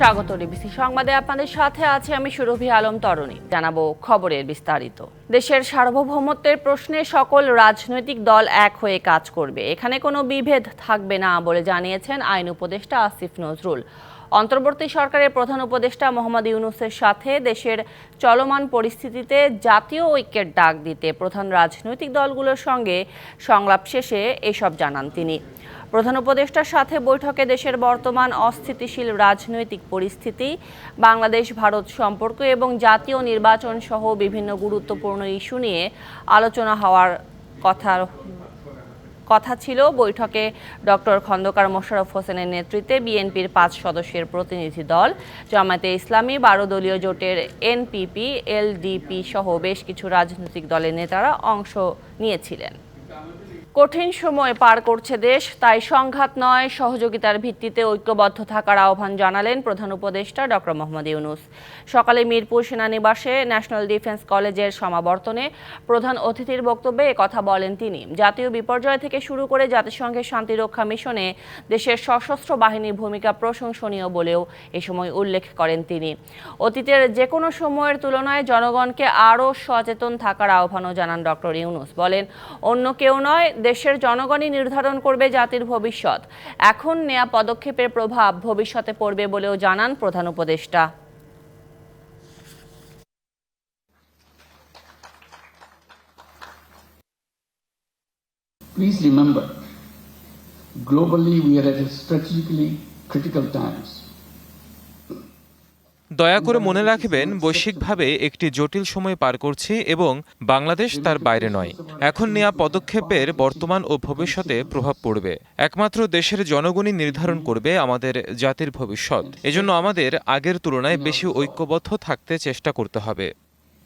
স্বাগত ডিবিসি সংবাদে। আপনাদের সাথে আছে আমি সুরভি আলম তরণী। জানাব খবরের বিস্তারিত। দেশের সার্বভৌমত্বের প্রশ্নে সকল রাজনৈতিক দল এক হয়ে কাজ করবে। এখানে কোনো বিভেদ থাকবে না বলে জানিয়েছেন আইন উপদেষ্টা আসিফ নজরুল। অন্তর্বর্তী সরকারের প্রধান উপদেষ্টা মোহাম্মদ ইউনুসের সাথে দেশের চলমান পরিস্থিতিতে জাতীয় ঐক্যের ডাক দিতে প্রধান রাজনৈতিক দলগুলোর সঙ্গে সংলাপ শেষে এসব জানান তিনি। প্রধান উপদেষ্টার সাথে বৈঠকে দেশের বর্তমান অস্থিতিশীল রাজনৈতিক পরিস্থিতি, বাংলাদেশ, ভারত সম্পর্ক এবং জাতীয় নির্বাচন সহ বিভিন্ন গুরুত্বপূর্ণ ইস্যু নিয়ে আলোচনা হওয়ার কথা কথা ছিল। বৈঠকে ডক্টর খন্দকার মোশাররফ হোসেনের নেতৃত্বে বিএনপির পাঁচ সদস্যের প্রতিনিধি দল, জামায়াতে ইসলামী বারো দলীয় জোটের এনপিপি, এলডিপি সহ বেশ কিছু রাজনৈতিক দলের নেতারা অংশ নিয়েছিলেন। কঠিন সময় পার করছে দেশ, তাই সংঘাত নয়, সহযোগিতার ভিত্তিতে ঐক্যবদ্ধ থাকার আহ্বান জানালেন প্রধান উপদেষ্টা ডক্টর মোহাম্মদ ইউনুস। সকালে মিরপুর সেনানিবাসে ন্যাশনাল ডিফেন্স কলেজের সমাবর্তনে প্রধান অতিথির বক্তব্যে কথা বলেন তিনি। জাতীয় বিপর্যয় থেকে শুরু করে জাতিসংঘের শান্তিরক্ষা মিশনে দেশের সশস্ত্র বাহিনীর ভূমিকা প্রশংসনীয় বলেও এ সময় উল্লেখ করেন তিনি। অতীতের যে কোনো সময়ের তুলনায় জনগণকে আরও সচেতন থাকার আহ্বানও জানান ডক্টর ইউনুস। বলেন, অন্য কেউ নয় দেশের জনগণই নির্ধারণ করবে জাতির ভবিষ্যৎ এখন নেয়া পদক্ষেপের প্রভাব ভবিষ্যতে পড়বে বলেও জানান প্রধান উপদেষ্টা Please remember, globally we are at a strategically critical times. দয়া করে মনে রাখবেন, বৈশ্বিকভাবে একটি জটিল সময় পার করছি এবং বাংলাদেশ তার বাইরে নয়। এখন নেওয়া পদক্ষেপের বর্তমান ও ভবিষ্যতে প্রভাব পড়বে। একমাত্র দেশের জনগণই নির্ধারণ করবে আমাদের জাতির ভবিষ্যৎ। এজন্য আমাদের আগের তুলনায় বেশি ঐক্যবদ্ধ থাকতে চেষ্টা করতে হবে।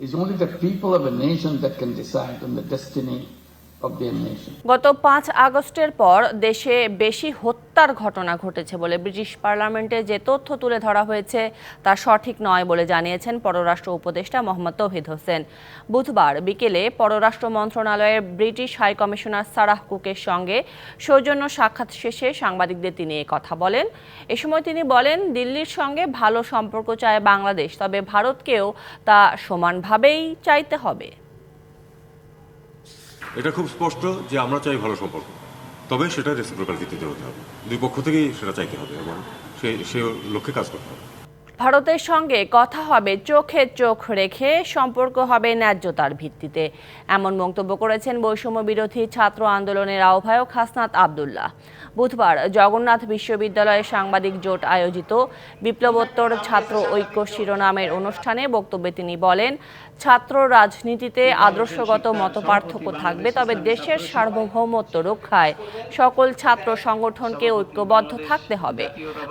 It's only the people of a nation that can decide on the destiny. গত পাঁচ আগস্টের পর দেশে বেশি হত্যার ঘটনা ঘটেছে বলে ব্রিটিশ পার্লামেন্টে যে তথ্য তুলে ধরা হয়েছে তা সঠিক নয় বলে জানিয়েছেন পররাষ্ট্র উপদেষ্টা মোহাম্মদ তৌহিদ হোসেন। বুধবার বিকেলে পররাষ্ট্র মন্ত্রণালয়ের ব্রিটিশ হাই কমিশনার সারাহ কুকের সঙ্গে সৌজন্য সাক্ষাৎ শেষে সাংবাদিকদের তিনি কথা বলেন। এ সময় তিনি বলেন, দিল্লির সঙ্গে ভালো সম্পর্ক চায় বাংলাদেশ, তবে ভারতকেও তা সমানভাবেই চাইতে হবে। এটা খুব স্পষ্ট যে আমরা চাই ভালো সম্পর্ক। তবে সেটা রেসিপ্রোকাল ভিত্তিতে হতে হবে। দুই পক্ষ থেকেই সেটা চাইতে হবে এবং সে সে লক্ষ্যে কাজ করতে হবে। ভারতের সঙ্গে কথা হবে চোখে চোখ রেখে, সম্পর্ক হবে ন্যায্যতার ভিত্তিতে। এমন মন্তব্য করেছেন বৈষম্য বিরোধী ছাত্র আন্দোলনের আহ্বায়ক হাসনাত আবদুল্লাহ। বুধবার জগন্নাথ বিশ্ববিদ্যালয়ে সাংবাদিক জোট আয়োজিত বিপ্লবোত্তর ছাত্র ঐক্য শিরোনামের অনুষ্ঠানে বক্তব্যে তিনি বলেন ছাত্র রাজনীতিতে আদর্শগত মতপার্থক্য থাকবে, তবে দেশের সার্বভৌমত্ব রক্ষায় সকল ছাত্র সংগঠনকে ঐক্যবদ্ধ থাকতে হবে।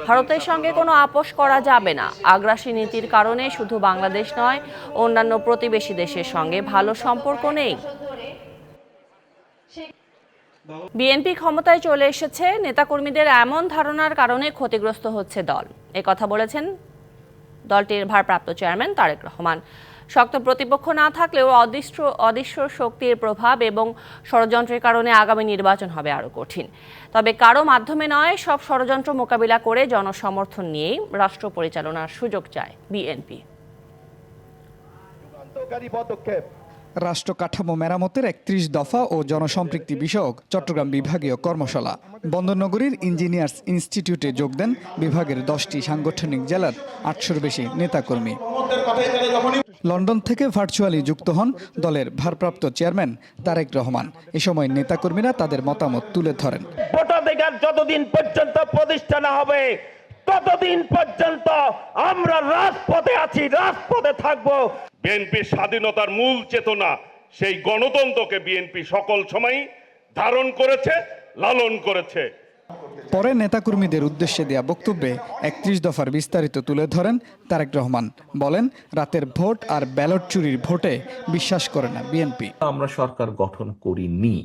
ভারতের সঙ্গে কোনো আপোষ করা যাবে না। আগ্রাসী নীতির কারণে শুধু বাংলাদেশ নয়, অন্যান্য প্রতিবেশী দেশের সঙ্গে ভালো সম্পর্ক নেই। বিএনপি ক্ষমতায় চলে এসেছে, নেতাকর্মীদের এমন ধারণার কারণে ক্ষতিগ্রস্ত হচ্ছে দল। কথা বলেছেন দলটির ভারপ্রাপ্ত চেয়ারম্যান তারেক রহমান। শক্ত প্রতিপক্ষ না থাকলেও অদৃশ্য অদৃশ্য শক্তির প্রভাব এবং ষড়যন্ত্রের কারণে আগামী নির্বাচন হবে আরও কঠিন। তবে কারও মাধ্যমে নয়, সব ষড়যন্ত্র মোকাবিলা করে জনসমর্থন নিয়েই রাষ্ট্র পরিচালনার সুযোগ চায় বিএনপি। পদক্ষেপ। রাষ্ট্র কাঠামো মেরামতের একত্রিশ দফা ও জনসম্পৃক্তি বিষয়ক চট্টগ্রাম বিভাগীয় কর্মশালা। বন্দরনগরীর ইঞ্জিনিয়ার্স ইনস্টিটিউটে যোগ দেন বিভাগের দশটি সাংগঠনিক জেলার আটশোর বেশি নেতাকর্মী। লন্ডন থেকে ভার্চুয়ালি যুক্ত হন দলের ভারপ্রাপ্ত চেয়ারম্যান তারেক রহমান। এ সময় নেতাকর্মীরা তাদের মতামত তুলে ধরেন। যতদিন পর্যন্ত হবে ততদিন পর্যন্ত আমরা রাজপথে আছি রাজপথে থাকব। বিএনপির স্বাধীনতার মূল চেতনা সেই গণতন্ত্রকে বিএনপি সকল সময় ধারণ করেছে লালন করেছে। পরে নেতাকর্মীদের উদ্দেশ্যে দেয়া বক্তব্যে একত্রিশ দফার বিস্তারিত তুলে ধরেন তারেক রহমান। বলেন রাতের ভোট আর ব্যালট চুরির ভোটে বিশ্বাস করে না বিএনপি। আমরা সরকার গঠন করিনি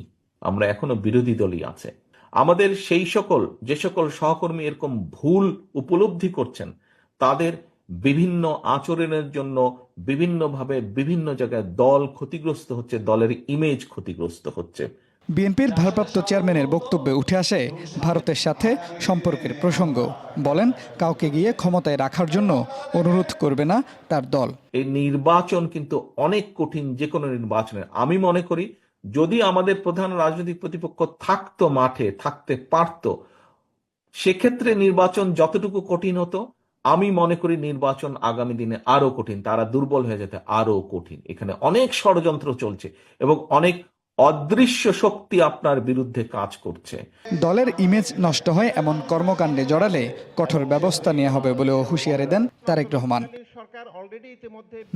আমরা এখনও বিরোধী দলই আছে। আমাদের সেই সকল যে সকল সহকর্মী এরকম ভুল উপলব্ধি করছেন তাদের বিভিন্ন আচরণের জন্য বিভিন্নভাবে বিভিন্ন জায়গায় দল ক্ষতিগ্রস্ত হচ্ছে দলের ইমেজ ক্ষতিগ্রস্ত হচ্ছে। বিএনপির ভারপ্রাপ্ত চেয়ারম্যানের বক্তব্যে উঠে আসে ভারতের সাথে সম্পর্কের প্রসঙ্গ। বলেন কাউকে গিয়ে ক্ষমতায় রাখার জন্য অনুরোধ করবে না তার দল। এই নির্বাচন কিন্তু অনেক কঠিন যে কোনো নির্বাচনের। আমি মনে করি যদি আমাদের প্রধান রাজনৈতিক প্রতিপক্ষ থাকতো মাঠে, থাকতে পারত, সেক্ষেত্রে নির্বাচন যতটুকু কঠিন হতো, আমি মনে করি নির্বাচন আগামী দিনে আরও কঠিন, তারা দুর্বল হয়ে যেতে আরও কঠিন। এখানে অনেক ষড়যন্ত্র চলছে এবং অনেক অদৃশ্য শক্তি আপনার বিরুদ্ধে কাজ করছে। দলের ইমেজ নষ্ট হয় এমন কর্মকাণ্ডে জড়ালে কঠোর ব্যবস্থা নেওয়া হবে বলেও হুঁশিয়ারি দেন Tarek Rahman.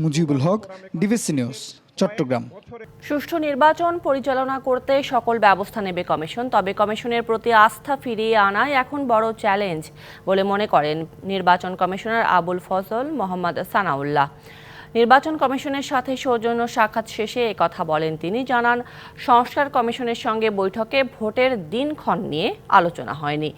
Mujibul Haque DBC news Chattogram. সুষ্ঠু নির্বাচন পরিচালনা করতে সকল ব্যবস্থা নেবে কমিশন তবে কমিশনের প্রতি আস্থা ফিরিয়ে আনাই এখন বড় চ্যালেঞ্জ বলে মনে করেন নির্বাচন কমিশনার আবুল ফজল মোহাম্মদ সানাউল্লাহ। নির্বাচন কমিশনের সাথে সৌজন্য সাক্ষাৎ শেষে কথা বলেন তিনি। জানান, সংস্কার কমিশনের সঙ্গে বৈঠকে ভোটের দিনক্ষণ নিয়ে আলোচনা হয়নি।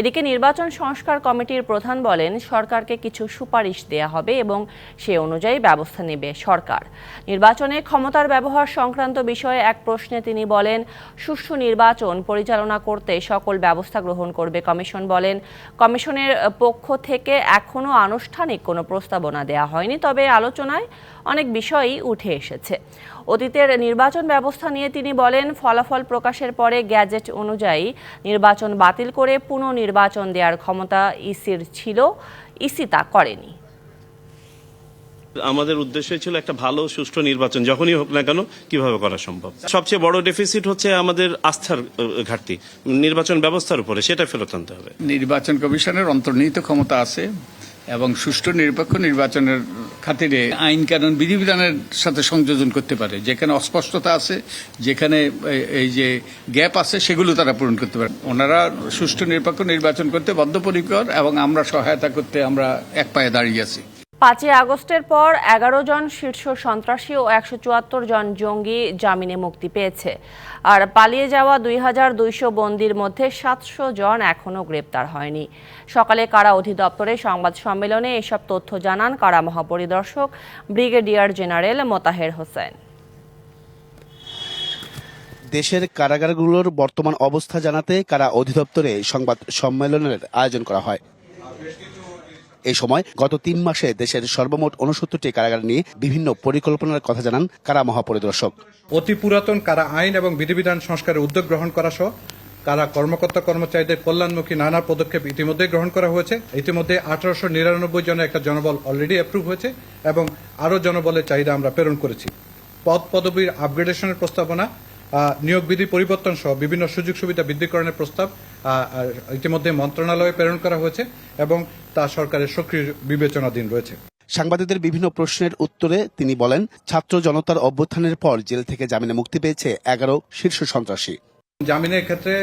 এদিকে নির্বাচন সংস্কার কমিটির প্রধান বলেন, সরকারকে কিছু সুপারিশ দেয়া হবে এবং সে অনুযায়ী ব্যবস্থা নেবে সরকার। নির্বাচনে ক্ষমতার ব্যবহার সংক্রান্ত বিষয়ে এক প্রশ্নে তিনি বলেন, সুষ্ঠু নির্বাচন পরিচালনা করতে সকল ব্যবস্থা গ্রহণ করবে কমিশন বলেন। কমিশনের পক্ষ থেকে এখনও আনুষ্ঠানিক কোনো প্রস্তাবনা দেয়া হয়নি, তবে আলোচনায় অনেক বিষয়ই উঠে এসেছে। অতীতের নির্বাচন ব্যবস্থা নিয়ে তিনি বলেন ফলাফল প্রকাশের পরে গ্যাজেট অনুযায়ী নির্বাচন বাতিল করে পুনর্নির্বাচন দেওয়ার ক্ষমতা ইসির ছিল ইসি তা করেনি। আমাদের উদ্দেশ্য ছিল একটা ভালো সুষ্ঠু নির্বাচন যখনই হোক না কেন কীভাবে করা সম্ভব? সবচেয়ে বড় ডেফিসিট হচ্ছে আমাদের আস্থার ঘাটতি নির্বাচন ব্যবস্থার উপরে সেটা ফেরত আনতে হবে। নির্বাচন কমিশনের অন্তর্নিহিত ক্ষমতা আছে। এবং সুষ্ঠু নিরপেক্ষ নির্বাচনের খাতিরে আইন কানুন বিধিবিধানের সাথে সংযোজন করতে পারে। যেখানে অস্পষ্টতা আছে, যেখানে এই- যে গ্যাপ আছে, সেগুলো তারা পূরণ করতে পারে। ওনারা সুষ্ঠু নিরপেক্ষ নির্বাচন করতে বদ্ধপরিকর এবং আমরা সহায়তা করতে আমরা এক পায়ে দাঁড়িয়ে আছি। পাঁচই আগস্টের পর এগারো জন শীর্ষ সন্ত্রাসী ও একশো চুয়াত্তর জন জঙ্গি জামিনে মুক্তি পেয়েছে। আর পালিয়ে যাওয়া দুই হাজার দুইশো বন্দির মধ্যে সাতশো জন এখনও গ্রেপ্তার হয়নি। সকালে কারা অধিদপ্তরে সংবাদ সম্মেলনে এসব তথ্য জানান কারা মহাপরিদর্শক ব্রিগেডিয়ার জেনারেল মোতাহের হোসেন। দেশের কারাগারগুলোর বর্তমান অবস্থা জানাতে কারা অধিদপ্তরে সংবাদ সম্মেলনের আয়োজন করা হয়। এই সময় গত তিন মাসে দেশের সর্বমোট উনসত্তরটি কারাগার নিয়ে বিভিন্ন পরিকল্পনার কথা জানান কারা মহাপরিদর্শক। অতি পুরাতন কারা আইন এবং বিধিবিধান সংস্কারের উদ্যোগ গ্রহণ করা সহ কারা কর্মকর্তা কর্মচারীদের কল্যাণমুখী নানা পদক্ষেপ ইতিমধ্যে গ্রহণ করা হয়েছে। ইতিমধ্যে আঠারোশো নিরানব্বই জনের একটা জনবল অলরেডি অ্যাপ্রুভ হয়েছে এবং আরও জনবলের চাহিদা আমরা প্রেরণ করেছি। পদ পদবীর আপগ্রেডেশনের প্রস্তাবনা নিয়োগ বিধি পরিবর্তন সহ বিভিন্ন সুযোগ সুবিধা বৃদ্ধিকরণের প্রস্তাব ইতিমধ্যে মন্ত্রণালয়ে প্রেরণ করা হয়েছে এবং তা সরকারের সক্রিয় বিবেচনাধীন রয়েছে। সাংবাদিকদের বিভিন্ন প্রশ্নের উত্তরে তিনি বলেন ছাত্র জনতার অভ্যুত্থানের পর জেল থেকে জামিনে মুক্তি পেয়েছে এগারো শীর্ষ সন্ত্রাসী। জামিনের ক্ষেত্রে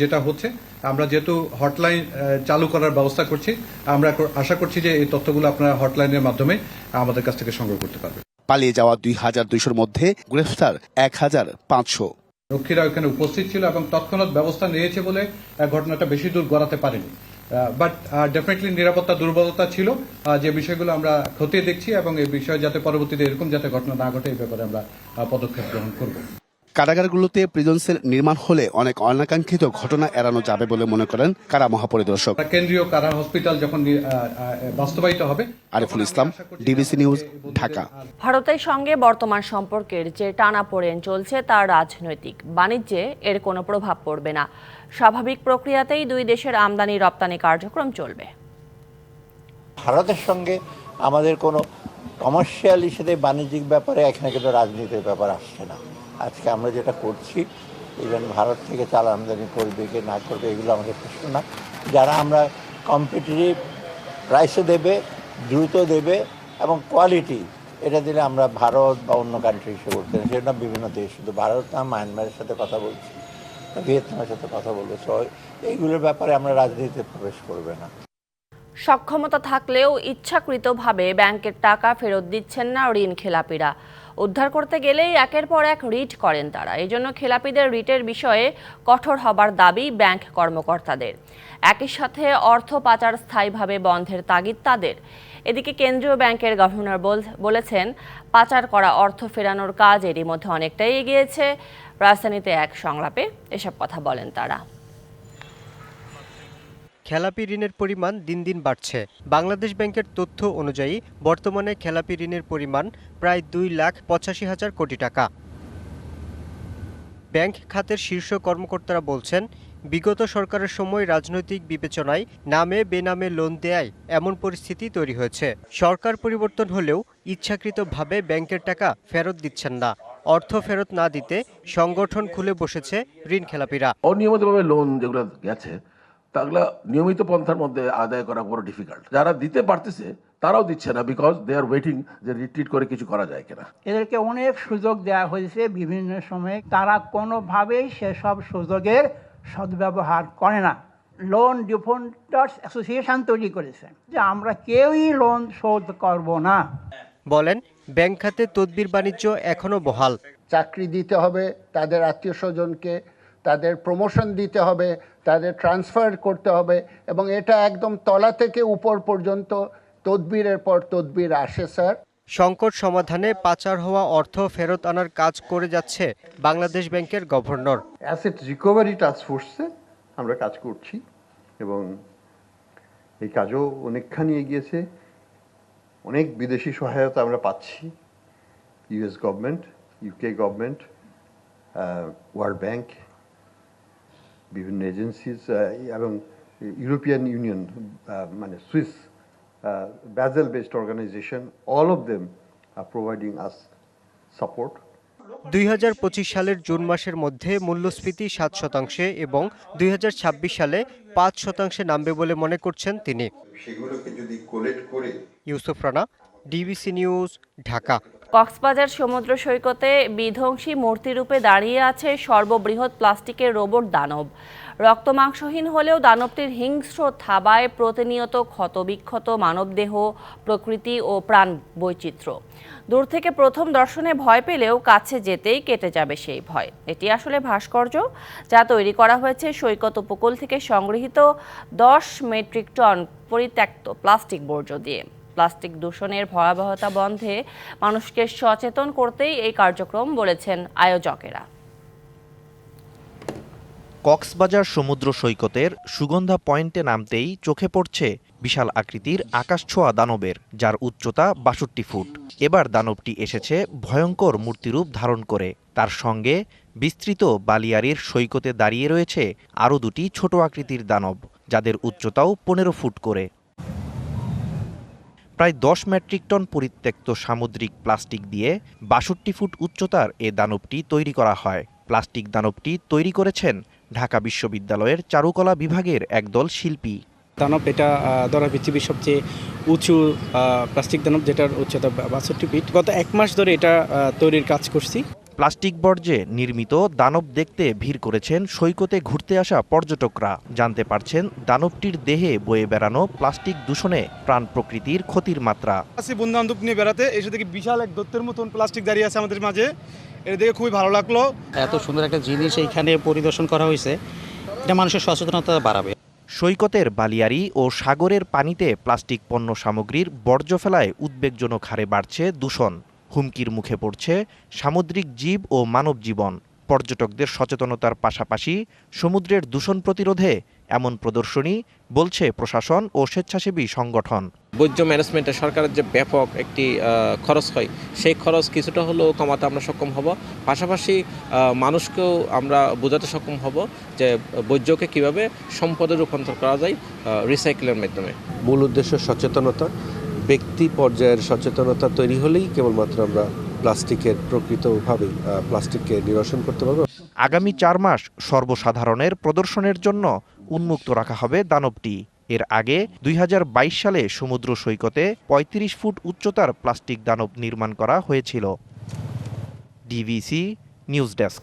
যেটা হচ্ছে আমরা যেহেতু হটলাইন চালু করার ব্যবস্থা করছি আমরা আশা করছি যে এই তথ্যগুলো আপনারা হটলাইনের মাধ্যমে আমাদের কাছ থেকে সংগ্রহ করতে পারবেন। পালিয়ে যাওয়া দুই হাজার দুইশোর মধ্যে গ্রেফতার এক হাজার পাঁচশো। রক্ষীরা ওখানে উপস্থিত ছিল এবং তৎক্ষণাৎ ব্যবস্থা নিয়েছে বলে ঘটনাটা বেশি দূর গড়াতে পারেনি। বাট ডেফিনেটলি নিরাপত্তা দুর্বলতা ছিল। যে বিষয়গুলো আমরা খতিয়ে দেখছি এবং এই বিষয়ে যাতে পরবর্তীতে এরকম যাতে ঘটনা না ঘটে, এই ব্যাপারে আমরা পদক্ষেপ গ্রহণ করব। কারাগারগুলোতে প্রিজন সেল নির্মাণ হলে অনেক অনাকাঙ্ক্ষিত ঘটনা এড়ানো যাবে বলে মনে করেন কারা মহাপরিদর্শক। কেন্দ্রীয় কারা হসপিটাল যখন বাস্তবায়িত হবে আরিফুল ইসলাম ডিবিসি নিউজ ঢাকা। ভারতের সঙ্গে বর্তমান সম্পর্কের যে টানাপোড়েন চলছে তার রাজনৈতিক বাণিজ্যে এর কোনো প্রভাব পড়বে না। স্বাভাবিক প্রক্রিয়াতেই দুই দেশের আমদানি রপ্তানি কার্যক্রম চলবে। ভারতের সঙ্গে আমাদের কোনো কমার্শিয়াল ইস্যুতে বাণিজ্যিক ব্যাপারে এখানে কিন্তু রাজনীতির ব্যাপার আসছে না। আজকে আমরা যেটা করছি ইভেন ভারত থেকে চাল আমদানি করবে কি না করবে এগুলো আমাদের প্রশ্ন না। যারা আমরা কম্পিটিটিভ প্রাইসে দেবে, দ্রুত দেবে এবং কোয়ালিটি এটা দিলে আমরা ভারত বা অন্য কান্ট্রি হিসেবে করতে সেটা বিভিন্ন দেশ, শুধু ভারত না মায়ানমারের সাথে কথা বলছি, ভিয়েতনামের সাথে কথা বলব। সো এইগুলোর ব্যাপারে আমরা রাজনীতিতে প্রবেশ করবে না। সক্ষমতা থাকলেও ইচ্ছাকৃতভাবে ব্যাংকের টাকা ফেরত দিচ্ছেন না ঋণ খেলাপিরা। উদ্ধার করতে গেলেই একের পর এক রিট করেন তারা। এই জন্য খেলাপিদের রিটের বিষয়ে কঠোর হবার দাবি ব্যাংক কর্মকর্তাদের। একই সাথে অর্থ পাচার স্থায়ীভাবে বন্ধের তাগিদ তাদের। এদিকে কেন্দ্রীয় ব্যাংকের গভর্নর বল- বলেছেন, পাচার করা অর্থ ফেরানোর কাজ এরই মধ্যে অনেকটাই এগিয়েছে। রাজধানীতে এক সংলাপে এসব কথা বলেন তারা। খেলাপি ঋণের পরিমাণ দিন দিন বাড়ছে। বাংলাদেশ ব্যাংকের তথ্য অনুযায়ী, বর্তমানে খেলাপি ঋণের পরিমাণ প্রায় দুই লাখ পঁচাশি হাজার কোটি টাকা। ব্যাংক খাতের শীর্ষ কর্মকর্তারা বলছেন, বিগত সরকারের সময় রাজনৈতিক বিবেচনায় নামে বেনামে লোন দেয়ায় এমন পরিস্থিতি তৈরি হয়েছে। সরকার পরিবর্তন হলেও ইচ্ছাকৃতভাবে ব্যাংকের টাকা ফেরত দিচ্ছেন না। অর্থ ফেরত না দিতে সংগঠন খুলে বসেছে ঋণ খেলাপিরা। অনিয়মিতভাবে লোন যেগুলো গেছে তাগুলা নিয়মিত পন্থার মধ্যে আদায় করা বড় ডিফিকাল্ট যারা দিতে পারতেছে তারাও দিচ্ছে না বিকজ দে আর ওয়েটিং যে রিট্রিট করে কিছু করা যায় কিনা। এদেরকে অনেক সুযোগ দেওয়া হয়েছে বিভিন্ন সময়ে। তারা কোনোভাবেই সেসব সুযোগের সদ্ব্যবহার করে না। লোন ডিফল্টার্স অ্যাসোসিয়েশন তৈরি করেছে যে আমরা কেউই লোন শোধ করব না। বলেন ব্যাংক খাতে তদবির বাণিজ্য এখনও বহাল। চাকরি দিতে হবে তাদের আত্মীয় স্বজনকে তাদের প্রমোশন দিতে হবে তাদের ট্রান্সফার করতে হবে এবং এটা একদম তলা থেকে উপর পর্যন্ত তদবিরের পর তদবির আসে স্যার। সংকট সমাধানে পাচার হওয়া অর্থ ফেরত আনার কাজ করে যাচ্ছে বাংলাদেশ ব্যাংকের গভর্নর। অ্যাসেট রিকভারি টাস্ক ফোর্সে আমরা কাজ করছি এবং এই কাজও অনেকখানি এগিয়েছে। অনেক বিদেশি সহায়তা আমরা পাচ্ছি। US government UK government world bank বিভিন্ন এজেন্সিস এবং ইউরোপিয়ান ইউনিয়ন মানে Swiss Basel based organisation all of them are providing us support. দুই হাজার পঁচিশ সালের জুন মাসের মধ্যে মূল্যস্ফীতি সাত শতাংশে এবং দুই হাজার ছাব্বিশ সালে পাঁচ শতাংশে নামবে বলে মনে করছেন তিনি। সেগুলোকে যদি কোলেক্ট করে ইউসুফ রানা ডিবিসি নিউজ ঢাকা। কক্সবাজার সমুদ্র সৈকতে বিধ্বংসী মূর্তিরূপে দাঁড়িয়ে আছে সর্ববৃহৎ প্লাস্টিকের রোবট দানব। রক্তমাংসহীন হলেও দানবটির হিংস্র থাবায় প্রতিনিয়ত ক্ষতবিক্ষত মানবদেহ, প্রকৃতি ও প্রাণ বৈচিত্র্য। দূর থেকে প্রথম দর্শনে ভয় পেলেও কাছে যেতেই কেটে যাবে সেই ভয়। এটি আসলে ভাস্কর্য, যা তৈরি করা হয়েছে সৈকত উপকূল থেকে সংগৃহীত দশ মেট্রিক টন পরিত্যক্ত প্লাস্টিক বর্জ্য দিয়ে। প্লাস্টিক দূষণের ভয়াবহতা বন্ধে মানুষকে সচেতন করতেই এই কার্যক্রম বলেছেন আয়োজকেরা। কক্সবাজার সমুদ্র সৈকতের সুগন্ধা পয়েন্টে নামতেই চোখে পড়ছে বিশাল আকৃতির আকাশছোঁয়া দানবের, যার উচ্চতা বাষট্টি ফুট। এবার দানবটি এসেছে ভয়ঙ্কর মূর্তিরূপ ধারণ করে। তার সঙ্গে বিস্তৃত বালিয়ারির সৈকতে দাঁড়িয়ে রয়েছে আরও দুটি ছোট আকৃতির দানব, যাদের উচ্চতাও পনেরো ফুট করে। প্রায় দশ মেট্রিক টন পরিত্যক্ত সামুদ্রিক প্লাস্টিক দিয়ে বাষট্টি ফুট উচ্চতার এ দানবটি তৈরি করা হয়। প্লাস্টিক দানবটি তৈরি করেছেন ঢাকা বিশ্ববিদ্যালয়ের চারুকলা বিভাগের একদল শিল্পী। দানব এটা ধরা পৃথিবীর সবচেয়ে উঁচু প্লাস্টিক দানব যেটার উচ্চতা বাষট্টি ফিট। গত এক মাস ধরে এটা তৈরির কাজ করছি। প্লাস্টিক বর্জ্যে নির্মিত দানব দেখতে ভিড় করেছেন সৈকতে ঘুরতে আসা পর্যটকরা। জানতে পারছেন দানবটির দেহে বয়ে বেড়ানো প্লাস্টিক দূষণে প্রাণ প্রকৃতির ক্ষতির মাত্রা। আসি নিয়ে বেড়াতে এসে দেখি বিশাল এক দত্তের মতন প্লাস্টিক দাঁড়িয়ে আছে আমাদের মাঝে। এটা দেখে খুবই ভালো লাগল। এত সুন্দর একটা জিনিস এইখানে পরিদর্শন করা হয়েছে। এটা মানুষের সচেতনতা বাড়াবে। সৈকতের বালিয়ারি ও সাগরের পানিতে প্লাস্টিক পণ্য সামগ্রীর বর্জ্য ফেলায় উদ্বেগজনক হারে বাড়ছে দূষণ। হুমকির মুখে পড়ছে সামুদ্রিক জীব ও মানব জীবন। পর্যটকদের সচেতনতার পাশাপাশি সমুদ্রের দূষণ প্রতিরোধে এমন প্রদর্শনী বলছে প্রশাসন ও স্বেচ্ছাসেবী সংগঠন। বর্জ্য ম্যানেজমেন্টে সরকারের যে ব্যাপক একটি খরচ হয় সেই খরচ কিছুটা হলেও কমাতে আমরা সক্ষম হব। পাশাপাশি মানুষকেও আমরা বোঝাতে সক্ষম হব যে বর্জ্যকে কীভাবে সম্পদে রূপান্তর করা যায় রিসাইকেলের মাধ্যমে। মূল উদ্দেশ্য সচেতনতা ব্যক্তি পর্যায়ের সচেতনতা তৈরি হলেই কেবলমাত্র আমরা প্লাস্টিকের প্রকৃতভাবে প্লাস্টিককে নিরসন করতে পারব। আগামী চার মাস সর্বসাধারণের প্রদর্শনের জন্য উন্মুক্ত রাখা হবে দানবটি। এর আগে দুই হাজার বাইশ সালে সমুদ্র সৈকতে ৩৫ ফুট উচ্চতার প্লাস্টিক দানব নির্মাণ করা হয়েছিল। DBC news desk.